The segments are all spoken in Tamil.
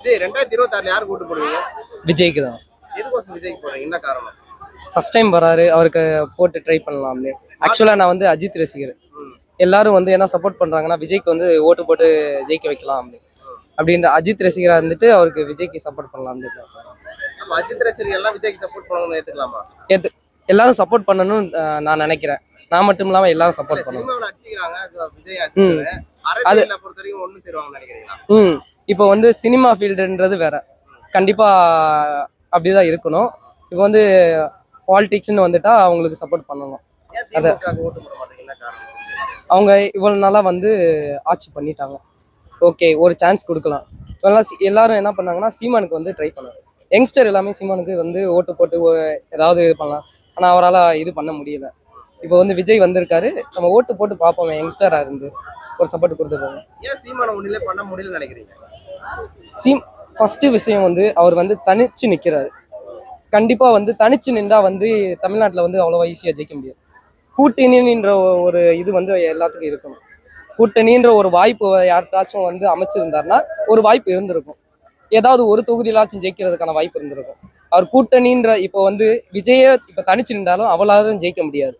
விஜய் ரெண்டாயிரத்தி இருபத்தி ஆறுல கூட்டு போடுவீங்க? விஜய்க்கு தான். எதுக்கோசம் விஜய்க்கு போடுறீங்க? என்ன காரணம்? ஃபர்ஸ்ட் டைம் வராரு அவருக்கு போட்டு ட்ரை பண்ணலாம்னு. ஆக்சுவலாக நான் வந்து அஜித் ரசிகர். எல்லாரும் வந்து என்ன சப்போர்ட் பண்ணுறாங்கன்னா விஜய்க்கு வந்து ஓட்டு போட்டு ஜெயிக்க வைக்கலாம் அப்படின்னு அப்படின்ற அஜித் ரசிகராக இருந்துட்டு அவருக்கு விஜய்க்கு சப்போர்ட் பண்ணலாம்னு அஜித் ரசிகர்கள் எல்லாம் விஜய்க்கு சப்போர்ட் பண்ணணும்னு ஏத்துக்கலாமா? ஏத்து எல்லாரும் சப்போர்ட் பண்ணணும்னு நான் நினைக்கிறேன். நான் மட்டும் இல்லாமல் எல்லாரும் சப்போர்ட் பண்ணணும். அது ம். இப்போ வந்து சினிமா ஃபீல்டுன்றது வேற. கண்டிப்பாக அப்படிதான் இருக்கணும். இப்போ வந்து பாலிடிக்ஸ்னு வந்துட்டா அவங்களுக்கு சப்போர்ட் பண்ணணும். காரணம் அவங்க இவ்வளோ நாளாக வந்து ஆட்சி பண்ணிட்டாங்க. ஓகே ஒரு சான்ஸ் கொடுக்கலாம். இப்போல்லாம் எல்லாரும் என்ன பண்ணாங்கன்னா சீமானுக்கு வந்து ட்ரை பண்ணாங்க யங்ஸ்டர் எல்லாமே சீமானுக்கு வந்து ஓட்டு போட்டு ஏதாவது இது பண்ணலாம். ஆனால் அவரால் இது பண்ண முடியல. இப்போ வந்து விஜய் வந்திருக்காரு. நம்ம ஓட்டு போட்டு பார்ப்போம் யங்ஸ்டராக இருந்து. ஒரு சப்போர்ட் கொடுத்துருப்போம் ஏன் சீமான பண்ண முடியலன்னு நினைக்கிறீங்க? சீம் ஃபஸ்ட்டு விஷயம் வந்து அவர் வந்து தனிச்சு நிற்கிறாரு கண்டிப்பாக வந்து தனிச்சு நின்றா வந்து தமிழ்நாட்டில் வந்து அவ்வளோவா ஈஸியாக ஜெயிக்க முடியாது. கூட்டணின்ற ஒரு இது வந்து எல்லாத்துக்கும் இருக்கணும். கூட்டணின்ற ஒரு வாய்ப்பு யார்கிட்டாச்சும் வந்து அமைச்சிருந்தாருன்னா ஒரு வாய்ப்பு இருந்திருக்கும். ஏதாவது ஒரு தொகுதியிலாச்சும் ஜெயிக்கிறதுக்கான வாய்ப்பு இருந்திருக்கும். அவர் கூட்டணின்ற இப்போ வந்து விஜயே இப்போ தனிச்சு நின்றாலும் அவளாலும் ஜெயிக்க முடியாது.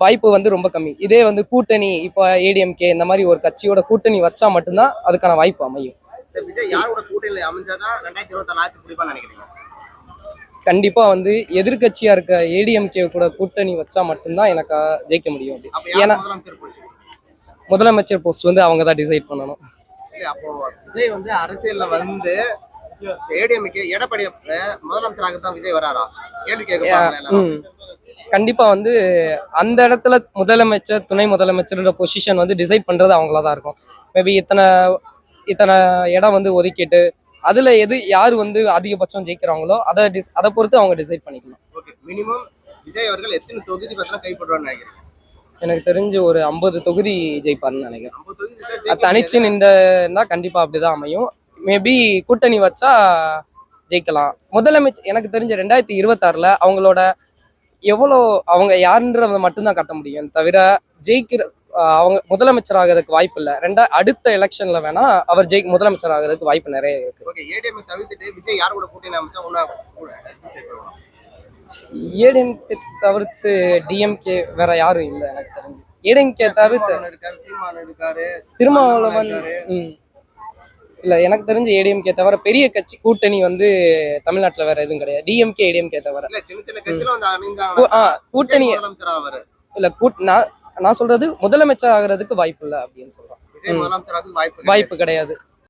வாய்ப்பு வந்து ரொம்ப கம்மி. இதே வந்து கூட்டணி இப்போ ஏடிஎம்கே இந்த மாதிரி ஒரு கட்சியோட கூட்டணி வச்சா மட்டும்தான் அதுக்கான வாய்ப்பு அமையும். கண்டிப்பா வந்து எதிர்க்கட்சியா இருக்க ஏடிஎம்கே கூட கூட்டணி வச்சா மட்டும்தான் எனக்கு ஜெயிக்க முடியும் ஏன்னா முதலமைச்சர் போஸ்ட் வந்து அவங்க தான் டிசைட் பண்ணணும். அப்போ விஜய் வந்து அரசியல்ல வந்து ஏடிஎம்கே எடப்பாடி முதலமைச்சராக தான் விஜய் வராரா? கேள்வி கேட்கப்பாங்க எல்லாரும் ம் கண்டிப்பா வந்து அந்த இடத்துல முதலமைச்சர் துணை முதலமைச்சர்ன்ற பொசிஷன் வந்து டிசைட் பண்றது அவங்களா தான் இருக்கும். மேபி இத்தனை இத்தனை இடம் வந்து ஒதுக்கிட்டு அதுல எது யார் வந்து அதிகபட்சம் ஜெயிக்கிறாங்களோ அதை டிஸ் அதை பொறுத்து அவங்க டிசைட் பண்ணிக்கலாம். ஓகே மினிமம் விஜய் அவர்கள் எத்தனை தொகுதி பத்திரம் கைப்பற்றுவான்னு நினைக்கிறீங்க? எனக்கு தெரிஞ்சு ஒரு ஐம்பது தொகுதி ஜெயிப்பாருன்னு நினைக்கிறேன். தனிச்சு நின்றா கண்டிப்பா அப்படிதான் அமையும். மேபி கூட்டணி வச்சா ஜெயிக்கலாம். முதலமைச்சர் எனக்கு தெரிஞ்ச ரெண்டாயிரத்தி இருபத்தாறுல அவங்களோட எவ்வளோ அவங்க யாருன்றத மட்டும்தான் கட்ட முடியும். தவிர ஜெயிக்கிற அவங்க முதலமைச்சர் ஆகிறதுக்கு வாய்ப்பு இல்லை. ரெண்டா அடுத்த எலெக்ஷன்ல வேணா அவர் ஜெயி முதலமைச்சர் ஆகிறதுக்கு வாய்ப்பு நிறைய இருக்கு. தவிர்த்துட்டு விஜய் யார் கூட கூட்டணி ஏடிஎம்கே தவிர்த்து டிஎம்கே வேற யாரும் இல்லை எனக்கு தெரிஞ்சு. ஏடிஎம்கே தவிர்த்து திருமாவளவன். இல்ல எனக்கு தெரிஞ்ச ஏடிஎம்கே தவிர பெரிய கட்சி கூட்டணி வந்து தமிழ்நாட்டுல வேற எதுவும் கிடையாது. டிஎம்கே ஏடிஎம்கே தவிர. ஆ, கூட்டணி இல்ல கூட் நான் நான் சொல்றது முதலமைச்சர் ஆகிறதுக்கு வாய்ப்பு இல்லை அப்படின்னு சொல்றேன் வாய்ப்பு கிடையாது.